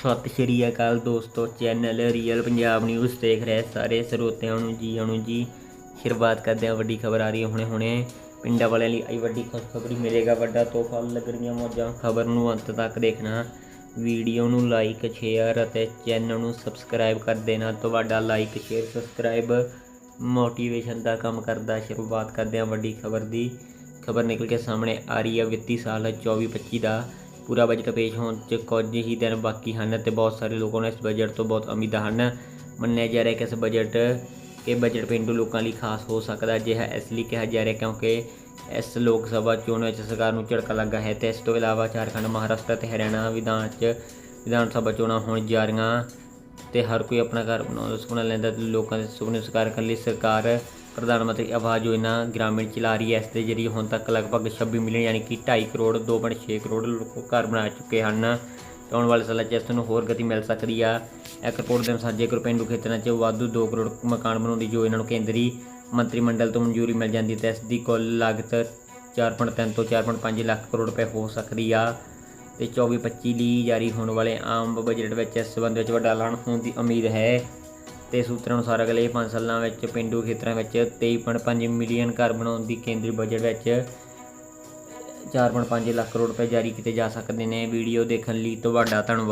ਸਤਿ ਸ਼੍ਰੀ ਅਕਾਲ ਦੋਸਤੋ channel real Punjab news ਦੇਖ ਰਹੇ ਸਾਰੇ ਸਰੋਤਿਆਂ ਨੂੰ ਜੀ ਆਣੂ ਜੀ। ਸ਼ੁਰੂਆਤ ਕਰਦੇ ਹਾਂ ਵੱਡੀ ਖਬਰ ਆ ਰਹੀ ਹੈ ਹੁਣੇ ਹੁਣੇ। ਪਿੰਡਾਂ ਵਾਲਿਆਂ ਲਈ ਆਈ ਵੱਡੀ ਖੁਸ਼ਖਬਰੀ ਮਿਲੇਗਾ, ਵੱਡਾ ਤੋਹਫਾ ਲੱਗ ਰਹੀਆਂ ਮੌਜਾਂ। ਖਬਰ ਨੂੰ ਅੰਤ ਤੱਕ ਦੇਖਣਾ। ਵੀਡੀਓ ਨੂੰ ਲਾਈਕ ਸ਼ੇਅਰ ਅਤੇ ਚੈਨਲ ਨੂੰ ਸਬਸਕ੍ਰਾਈਬ ਕਰ ਦੇਣਾ। ਤੁਹਾਡਾ ਲਾਈਕ ਸ਼ੇਅਰ ਸਬਸਕ੍ਰਾਈਬ ਮੋਟੀਵੇਸ਼ਨ ਦਾ ਕੰਮ ਕਰਦਾ। ਸ਼ੁਰੂਆਤ ਕਰਦੇ ਹਾਂ ਵੱਡੀ ਖਬਰ ਦੀ। ਖਬਰ ਨਿਕਲ ਕੇ ਸਾਹਮਣੇ ਆ ਰਹੀ ਹੈ ਵਿੱਤੀ ਸਾਲ 24-25 ਦਾ। ਪੂਰਾ ਬਜਟ ਪੇਸ਼ ਹੋਣ 'ਚ ਕੁਝ ਹੀ ਦਿਨ ਬਾਕੀ ਹਨ ਅਤੇ ਬਹੁਤ ਸਾਰੇ ਲੋਕਾਂ ਨੂੰ ਇਸ ਬਜਟ ਤੋਂ ਬਹੁਤ ਉਮੀਦਾਂ ਹਨ। ਮੰਨਿਆ ਜਾ ਰਿਹਾ ਕਿ ਇਸ ਬਜਟ ਇਹ ਬਜਟ ਪੇਂਡੂ ਲੋਕਾਂ ਲਈ ਖਾਸ ਹੋ ਸਕਦਾ ਅਜਿਹਾ ਇਸ ਲਈ ਕਿਹਾ ਜਾ ਰਿਹਾ ਕਿਉਂਕਿ ਇਸ ਲੋਕ ਸਭਾ ਚੋਣ ਵਿੱਚ ਸਰਕਾਰ ਨੂੰ ਝਟਕਾ ਲੱਗਾ ਹੈ ਤੇ ਇਸ ਤੋਂ ਇਲਾਵਾ ਝਾਰਖੰਡ, ਮਹਾਰਾਸ਼ਟਰ ਤੇ ਹਰਿਆਣਾ ਵਿਧਾਨ 'ਚ ਵਿਧਾਨ ਸਭਾ ਚੋਣਾਂ ਹੋਣ ਜਾ ਰਹੀਆਂ ਤੇ ਹਰ ਕੋਈ ਆਪਣਾ ਘਰ ਬਣਾਉਣ ਦਾ ਸੁਪਨਾ ਲੈਂਦਾ ਤੇ ਲੋਕਾਂ ਦੇ ਸੁਪਨੇ ਸਾਕਾਰ ਕਰਨ ਲਈ ਸਰਕਾਰ ਪ੍ਰਧਾਨ ਮੰਤਰੀ ਆਵਾਸ ਯੋਜਨਾ ਗ੍ਰਾਮੀਣ ਚਲਾ ਰਹੀ ਹੈ ਇਸ ਦੇ ਜਰੀਏ ਹੁਣ ਤੱਕ ਲਗਭਗ 26 ਮਿਲੀਅਨ ਯਾਨੀ ਕਿ 2.5 ਕਰੋੜ 2.6 ਕਰੋੜ ਲੋਕ ਘਰ ਬਣਾ ਚੁੱਕੇ ਹਨ। ਤੇ ਆਉਣ ਵਾਲੇ ਸਾਲਾਂ 'ਚ ਇਸ ਨੂੰ ਹੋਰ ਗਤੀ ਮਿਲ ਸਕਦੀ ਆ। ਇੱਕ ਰਿਪੋਰਟ ਦੇ ਅਨੁਸਾਰ ਜੇਕਰ ਪੇਂਡੂ ਖੇਤਰਾਂ 'ਚ ਵਾਧੂ 2 ਕਰੋੜ ਮਕਾਨ ਬਣਾਉਣ ਦੀ ਯੋਜਨਾ ਨੂੰ ਕੇਂਦਰੀ ਮੰਤਰੀ ਮੰਡਲ ਤੋਂ ਮਨਜ਼ੂਰੀ ਮਿਲ ਜਾਂਦੀ ਤਾਂ ਇਸ ਦੀ ਕੁੱਲ ਲਾਗਤ 4.3 ਤੋਂ 4.5 ਲੱਖ ਕਰੋੜ ਰੁਪਏ ਹੋ ਸਕਦੀ ਆ। ਤੇ 24-25 ਲਈ ਜਾਰੀ ਹੋਣ ਵਾਲੇ ਆਮ ਬਜਟ ਵਿੱਚ ਇਸ ਸੰਬੰਧ ਵਿੱਚ ਵੱਡਾ ਐਲਾਨ ਹੋਣ ਦੀ ਉਮੀਦ ਹੈ। ਤੇ ਸੂਤਰਾਂ ਅਨੁਸਾਰ ਅਗਲੇ 5 ਸਾਲਾਂ ਵਿੱਚ ਪਿੰਡੂ ਖੇਤਰਾਂ ਵਿੱਚ 23.5 ਮਿਲੀਅਨ ਘਰ ਬਣਾਉਣ ਦੀ ਕੇਂਦਰੀ ਬਜਟ ਵਿੱਚ 4.5 ਲੱਖ ਕਰੋੜ ਰੁਪਏ ਜਾਰੀ ਕੀਤੇ ਜਾ ਸਕਦੇ ਨੇ। ਵੀਡੀਓ ਦੇਖਣ ਲਈ ਤੁਹਾਡਾ ਧੰਨਵਾਦ।